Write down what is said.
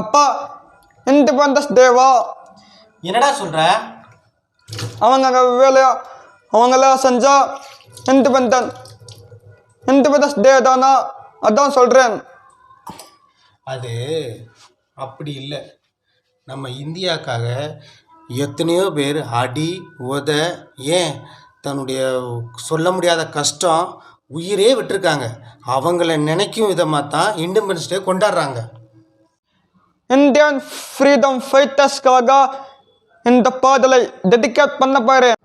அப்பா இண்டிபெண்டன்ஸ் டேவா என்னடா சொல்ற? அவங்க வேலையா? அவங்களாம் செஞ்சா இண்டிபெண்டன்ட் இண்டிபெண்டன்ஸ் டே தானா அதான் சொல்கிறேன் அது அப்படி இல்லை. நம்ம இந்தியாக்காக எத்தனையோ பேர் அடி உத ஏன் தன்னுடைய சொல்ல முடியாத கஷ்டம் உயிரே விட்டிருக்காங்க. அவங்கள நினைக்கும் விதமாக தான் இண்டிபெண்டன்ஸ் டே கொண்டாடுறாங்க. இந்தியன் ஃப்ரீடம் ஃபைட்டர்ஸ்க்காக இந்த பாடலை டெடிகேட் பண்ண போகிறேன்